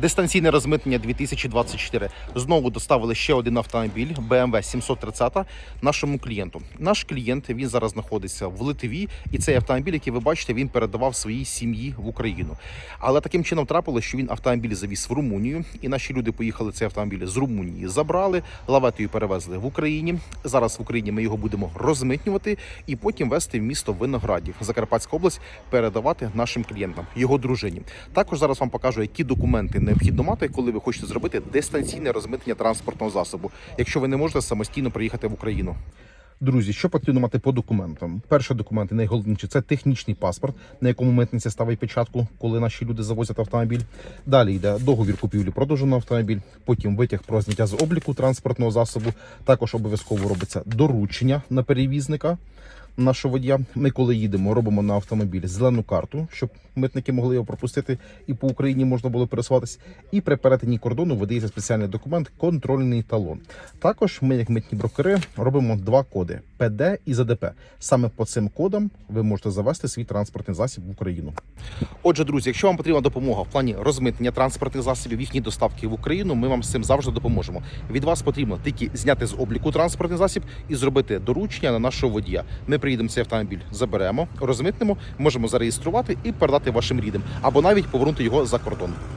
Дистанційне розмитнення 2024. Знову доставили ще один автомобіль BMW 730 нашому клієнту. Наш клієнт він зараз знаходиться в Литві, і цей автомобіль, який ви бачите, він передавав своїй сім'ї в Україну. Але таким чином трапилось, що він автомобіль завіз в Румунію, і наші люди поїхали цей автомобіль з Румунії, забрали, лаветою перевезли в Україні. Зараз в Україні ми його будемо розмитнювати і потім вести в місто Виноградів, Закарпатська область, передавати нашим клієнтам, його дружині. Також зараз вам покажу, які документи необхідно мати, коли ви хочете зробити дистанційне розмитнення транспортного засобу, якщо ви не можете самостійно приїхати в Україну. Друзі, що потрібно мати по документам? Перший документ, і найголовніше, це технічний паспорт, на якому митниця ставить печатку, коли наші люди завозять автомобіль. Далі йде договір купівлі-продажу на автомобіль, потім витяг про зняття з обліку транспортного засобу. Також обов'язково робиться доручення на перевізника. Нашого водія, ми коли їдемо, робимо на автомобіль зелену карту, щоб митники могли його пропустити і по Україні можна було пересуватись. І при перетині кордону видається спеціальний документ контрольний талон. Також ми, як митні брокери, робимо два коди: ПД і ЗДП. Саме по цим кодам ви можете завести свій транспортний засіб в Україну. Отже, друзі, якщо вам потрібна допомога в плані розмитнення транспортних засобів, їхньої доставки в Україну, ми вам з цим завжди допоможемо. Від вас потрібно тільки зняти з обліку транспортний засіб і зробити доручення на нашого водія. Ми приїдемо цей автомобіль, заберемо, розмитнемо, можемо зареєструвати і передати вашим рідним, або навіть повернути його за кордон.